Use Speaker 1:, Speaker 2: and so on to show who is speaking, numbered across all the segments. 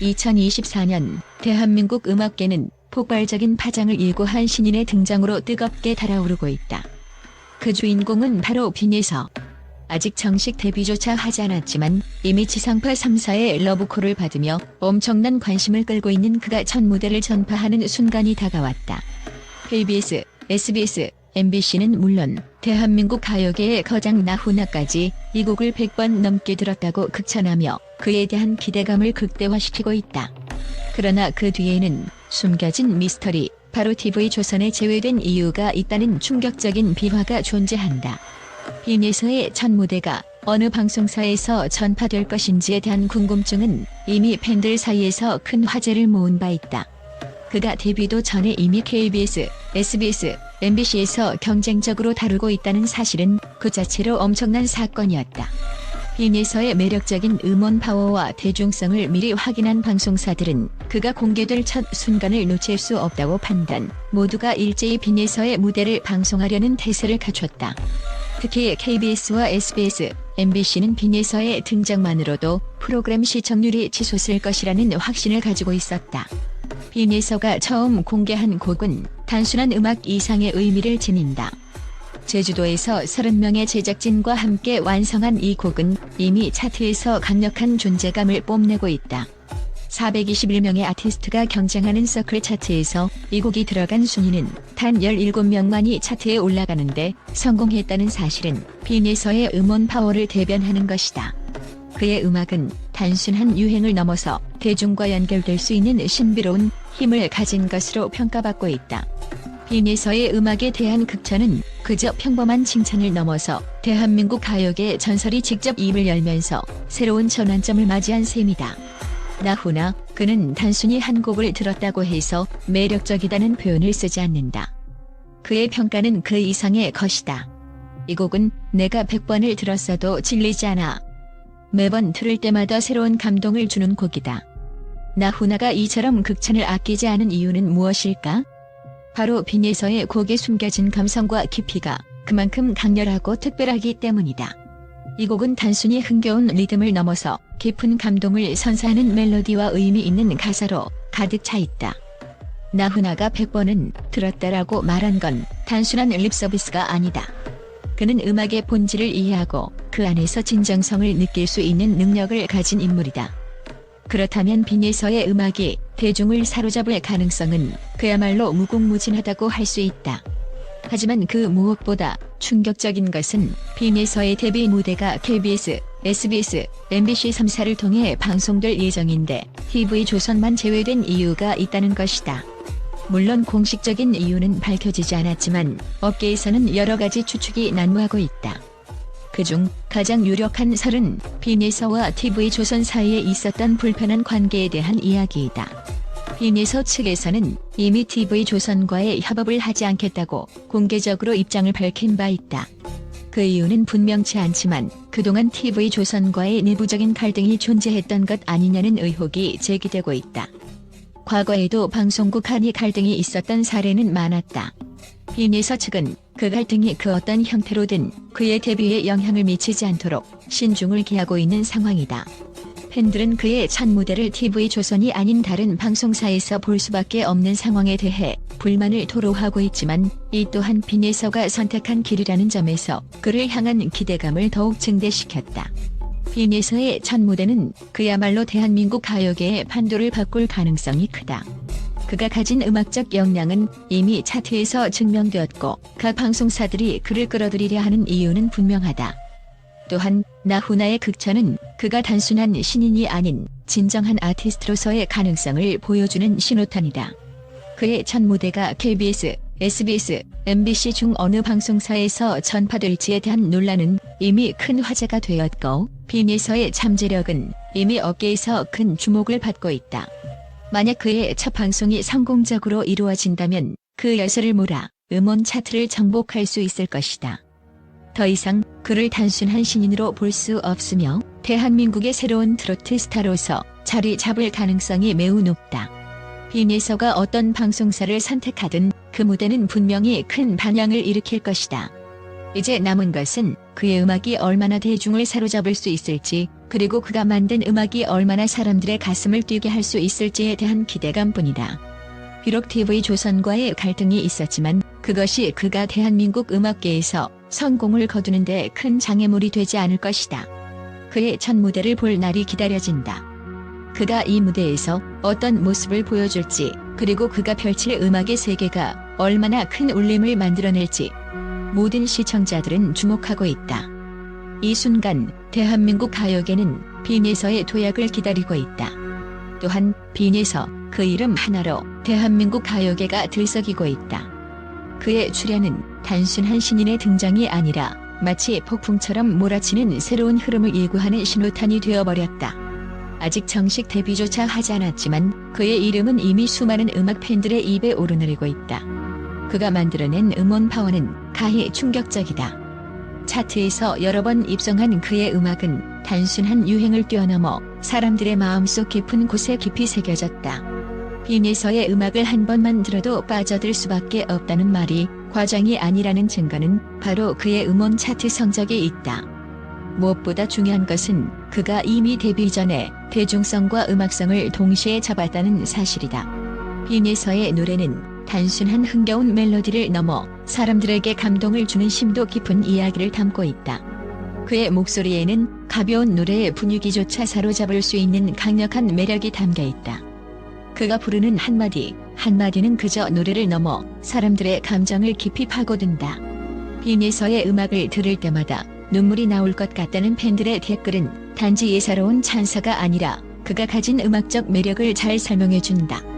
Speaker 1: 2024년 대한민국 음악계는 폭발적인 파장을 일고 한 신인의 등장으로 뜨겁게 달아오르고 있다. 그 주인공은 바로 빈예서. 아직 정식 데뷔조차 하지 않았지만 이미 지상파 3사의 러브콜을 받으며 엄청난 관심을 끌고 있는 그가 첫 무대를 전파하는 순간이 다가왔다. KBS, SBS, MBC는 물론 대한민국 가요계의 거장 나훈아까지 이 곡을 100번 넘게 들었다고 극찬하며 그에 대한 기대감을 극대화시키고 있다. 그러나 그 뒤에는 숨겨진 미스터리, 바로 TV 조선에 제외된 이유가 있다는 충격적인 비화가 존재한다. 빈예서의 첫 무대가 어느 방송사에서 전파될 것인지에 대한 궁금증은 이미 팬들 사이에서 큰 화제를 모은 바 있다. 그가 데뷔도 전에 이미 KBS, SBS, MBC에서 경쟁적으로 다루고 있다는 사실은 그 자체로 엄청난 사건이었다. 빈예서의 매력적인 음원 파워와 대중성을 미리 확인한 방송사들은 그가 공개될 첫 순간을 놓칠 수 없다고 판단, 모두가 일제히 빈예서의 무대를 방송하려는 태세를 갖췄다. 특히 KBS와 SBS, MBC는 빈예서의 등장만으로도 프로그램 시청률이 치솟을 것이라는 확신을 가지고 있었다. 빈예서가 처음 공개한 곡은 단순한 음악 이상의 의미를 지닌다. 제주도에서 30명의 제작진과 함께 완성한 이 곡은 이미 차트에서 강력한 존재감을 뽐내고 있다. 421명의 아티스트가 경쟁하는 서클 차트에서 이 곡이 들어간 순위는 단 17명만이 차트에 올라가는데 성공했다는 사실은 빈예서의 음원 파워를 대변하는 것이다. 그의 음악은 단순한 유행을 넘어서 대중과 연결될 수 있는 신비로운 힘을 가진 것으로 평가받고 있다. 빈예서의 음악에 대한 극찬은 그저 평범한 칭찬을 넘어서 대한민국 가요계 전설이 직접 입을 열면서 새로운 전환점을 맞이한 셈이다. 나훈아, 그는 단순히 한 곡을 들었다고 해서 매력적이다는 표현을 쓰지 않는다. 그의 평가는 그 이상의 것이다. 이 곡은 내가 100번을 들었어도 질리지 않아. 매번 들을 때마다 새로운 감동을 주는 곡이다. 나훈아가 이처럼 극찬을 아끼지 않은 이유는 무엇일까? 바로 빈예서의 곡에 숨겨진 감성과 깊이가 그만큼 강렬하고 특별하기 때문이다. 이 곡은 단순히 흥겨운 리듬을 넘어서 깊은 감동을 선사하는 멜로디와 의미 있는 가사로 가득 차 있다. 나훈아가 100번은 들었다라고 말한 건 단순한 립서비스가 아니다. 그는 음악의 본질을 이해하고 그 안에서 진정성을 느낄 수 있는 능력을 가진 인물이다. 그렇다면 빈예서의 음악이 대중을 사로잡을 가능성은 그야말로 무궁무진하다고 할 수 있다. 하지만 그 무엇보다 충격적인 것은 빈예서의 데뷔 무대가 KBS, SBS, MBC 3사를 통해 방송될 예정인데 TV 조선만 제외된 이유가 있다는 것이다. 물론 공식적인 이유는 밝혀지지 않았지만 업계에서는 여러 가지 추측이 난무하고 있다. 그중 가장 유력한 설은 빈예서와 TV 조선 사이에 있었던 불편한 관계에 대한 이야기이다. 빈예서 측에서는 이미 TV 조선과의 협업을 하지 않겠다고 공개적으로 입장을 밝힌 바 있다. 그 이유는 분명치 않지만 그동안 TV 조선과의 내부적인 갈등이 존재했던 것 아니냐는 의혹이 제기되고 있다. 과거에도 방송국 간의 갈등이 있었던 사례는 많았다. 빈예서 측은 그 갈등이 그 어떤 형태로든 그의 데뷔에 영향을 미치지 않도록 신중을 기하고 있는 상황이다. 팬들은 그의 첫 무대를 TV 조선이 아닌 다른 방송사에서 볼 수밖에 없는 상황에 대해 불만을 토로하고 있지만 이 또한 빈예서가 선택한 길이라는 점에서 그를 향한 기대감을 더욱 증대시켰다. 빈예서의 첫 무대는 그야말로 대한민국 가요계의 판도를 바꿀 가능성이 크다. 그가 가진 음악적 역량은 이미 차트에서 증명되었고 각 방송사들이 그를 끌어들이려 하는 이유는 분명하다. 또한 나훈아의 극찬은 그가 단순한 신인이 아닌 진정한 아티스트로서의 가능성을 보여주는 신호탄이다. 그의 첫 무대가 KBS, SBS, MBC 중 어느 방송사에서 전파될지에 대한 논란은 이미 큰 화제가 되었고 빈예서의 잠재력은 이미 업계에서 큰 주목을 받고 있다. 만약 그의 첫 방송이 성공적으로 이루어진다면 그 열쇠를 몰아 음원 차트를 정복할 수 있을 것이다. 더 이상 그를 단순한 신인으로 볼 수 없으며 대한민국의 새로운 트로트 스타로서 자리 잡을 가능성이 매우 높다. 빈예서가 어떤 방송사를 선택하든 그 무대는 분명히 큰 반향을 일으킬 것이다. 이제 남은 것은 그의 음악이 얼마나 대중을 사로잡을 수 있을지 그리고 그가 만든 음악이 얼마나 사람들의 가슴을 뛰게 할 수 있을지에 대한 기대감뿐이다. 비록 TV 조선과의 갈등이 있었지만 그것이 그가 대한민국 음악계에서 성공을 거두는 데 큰 장애물이 되지 않을 것이다. 그의 첫 무대를 볼 날이 기다려진다. 그가 이 무대에서 어떤 모습을 보여줄지, 그리고 그가 펼칠 음악의 세계가 얼마나 큰 울림을 만들어낼지 모든 시청자들은 주목하고 있다. 이 순간 대한민국 가요계는 빈에서의 도약을 기다리고 있다. 또한 빈에서 그 이름 하나로 대한민국 가요계가 들썩이고 있다. 그의 출연은 단순한 신인의 등장이 아니라 마치 폭풍처럼 몰아치는 새로운 흐름을 예고하는 신호탄이 되어버렸다. 아직 정식 데뷔조차 하지 않았지만 그의 이름은 이미 수많은 음악 팬들의 입에 오르내리고 있다. 그가 만들어낸 음원 파워는 가히 충격적이다. 차트에서 여러 번 입성한 그의 음악은 단순한 유행을 뛰어넘어 사람들의 마음속 깊은 곳에 깊이 새겨졌다. 빈에서의 음악을 한 번만 들어도 빠져들 수밖에 없다는 말이 과장이 아니라는 증거는 바로 그의 음원 차트 성적에 있다. 무엇보다 중요한 것은 그가 이미 데뷔 전에 대중성과 음악성을 동시에 잡았다는 사실이다. 빈에서의 노래는 단순한 흥겨운 멜로디를 넘어 사람들에게 감동을 주는 심도 깊은 이야기를 담고 있다. 그의 목소리에는 가벼운 노래의 분위기조차 사로잡을 수 있는 강력한 매력이 담겨 있다. 그가 부르는 한마디, 한마디는 그저 노래를 넘어 사람들의 감정을 깊이 파고든다. 빈에서의 음악을 들을 때마다 눈물이 나올 것 같다는 팬들의 댓글은 단지 예사로운 찬사가 아니라 그가 가진 음악적 매력을 잘 설명해준다.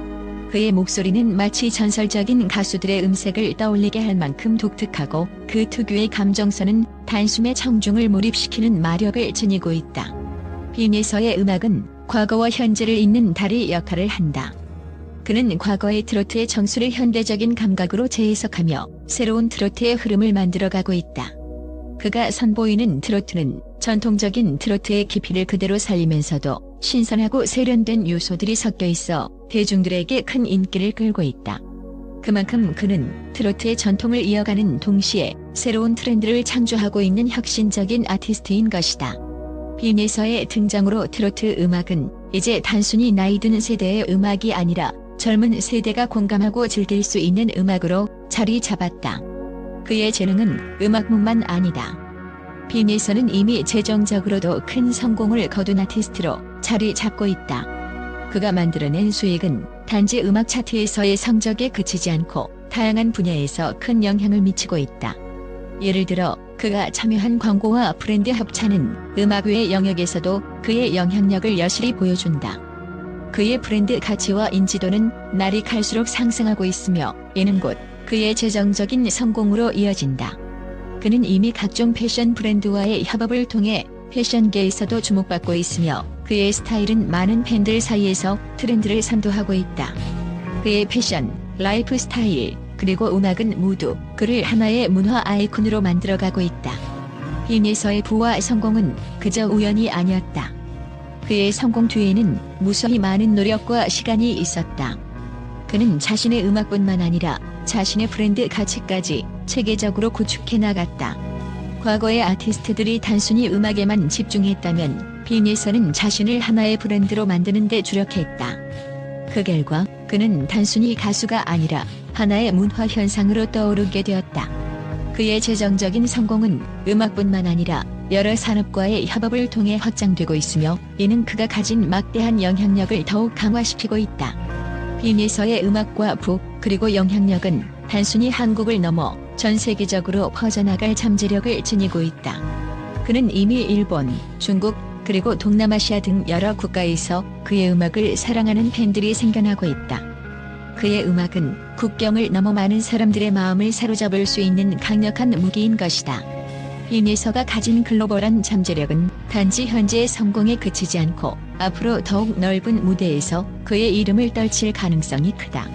Speaker 1: 그의 목소리는 마치 전설적인 가수들의 음색을 떠올리게 할 만큼 독특하고 그 특유의 감정선은 단숨에 청중을 몰입시키는 마력을 지니고 있다. 빈에서의 음악은 과거와 현재를 잇는 다리 역할을 한다. 그는 과거의 트로트의 정수를 현대적인 감각으로 재해석하며 새로운 트로트의 흐름을 만들어가고 있다. 그가 선보이는 트로트는 전통적인 트로트의 깊이를 그대로 살리면서도 신선하고 세련된 요소들이 섞여 있어 대중들에게 큰 인기를 끌고 있다. 그만큼 그는 트로트의 전통을 이어가는 동시에 새로운 트렌드를 창조하고 있는 혁신적인 아티스트인 것이다. 빈에서의 등장으로 트로트 음악은 이제 단순히 나이 든 세대의 음악이 아니라 젊은 세대가 공감하고 즐길 수 있는 음악으로 자리 잡았다. 그의 재능은 음악뿐만 아니다. 빈에서는 이미 재정적으로도 큰 성공을 거둔 아티스트로 자리 잡고 있다. 그가 만들어낸 수익은 단지 음악 차트에서의 성적에 그치지 않고 다양한 분야에서 큰 영향을 미치고 있다. 예를 들어 그가 참여한 광고와 브랜드 협찬은 음악 외의 영역에서도 그의 영향력을 여실히 보여준다. 그의 브랜드 가치와 인지도는 날이 갈수록 상승하고 있으며 이는 곧 그의 재정적인 성공으로 이어진다. 그는 이미 각종 패션 브랜드와의 협업을 통해 패션계에서도 주목받고 있으며 그의 스타일은 많은 팬들 사이에서 트렌드를 선도하고 있다. 그의 패션, 라이프 스타일, 그리고 음악은 모두 그를 하나의 문화 아이콘으로 만들어가고 있다. 빈에서의 부와 성공은 그저 우연이 아니었다. 그의 성공 뒤에는 무수히 많은 노력과 시간이 있었다. 그는 자신의 음악뿐만 아니라 자신의 브랜드 가치까지 체계적으로 구축해 나갔다. 과거의 아티스트들이 단순히 음악에만 집중했다면 빈에서는 자신을 하나의 브랜드로 만드는 데 주력했다. 그 결과 그는 단순히 가수가 아니라 하나의 문화 현상으로 떠오르게 되었다. 그의 재정적인 성공은 음악뿐만 아니라 여러 산업과의 협업을 통해 확장되고 있으며 이는 그가 가진 막대한 영향력을 더욱 강화시키고 있다. 빈에서의 음악과 북 그리고 영향력은 단순히 한국을 넘어 전 세계적으로 퍼져나갈 잠재력을 지니고 있다. 그는 이미 일본, 중국, 그리고 동남아시아 등 여러 국가에서 그의 음악을 사랑하는 팬들이 생겨나고 있다. 그의 음악은 국경을 넘어 많은 사람들의 마음을 사로잡을 수 있는 강력한 무기인 것이다. 빈에서가 가진 글로벌한 잠재력은 단지 현재의 성공에 그치지 않고 앞으로 더욱 넓은 무대에서 그의 이름을 떨칠 가능성이 크다.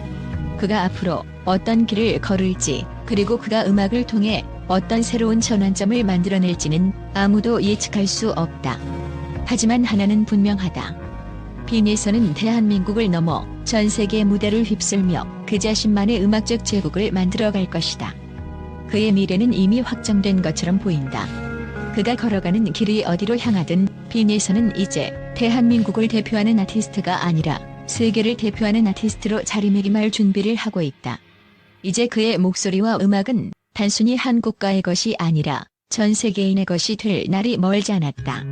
Speaker 1: 그가 앞으로 어떤 길을 걸을지 그리고 그가 음악을 통해 어떤 새로운 전환점을 만들어낼지는 아무도 예측할 수 없다. 하지만 하나는 분명하다. 빈에서는 대한민국을 넘어 전 세계 무대를 휩쓸며 그 자신만의 음악적 제국을 만들어갈 것이다. 그의 미래는 이미 확정된 것처럼 보인다. 그가 걸어가는 길이 어디로 향하든 빈에서는 이제 대한민국을 대표하는 아티스트가 아니라 세계를 대표하는 아티스트로 자리매김할 준비를 하고 있다. 이제 그의 목소리와 음악은 단순히 한국가의 것이 아니라 전 세계인의 것이 될 날이 멀지 않았다.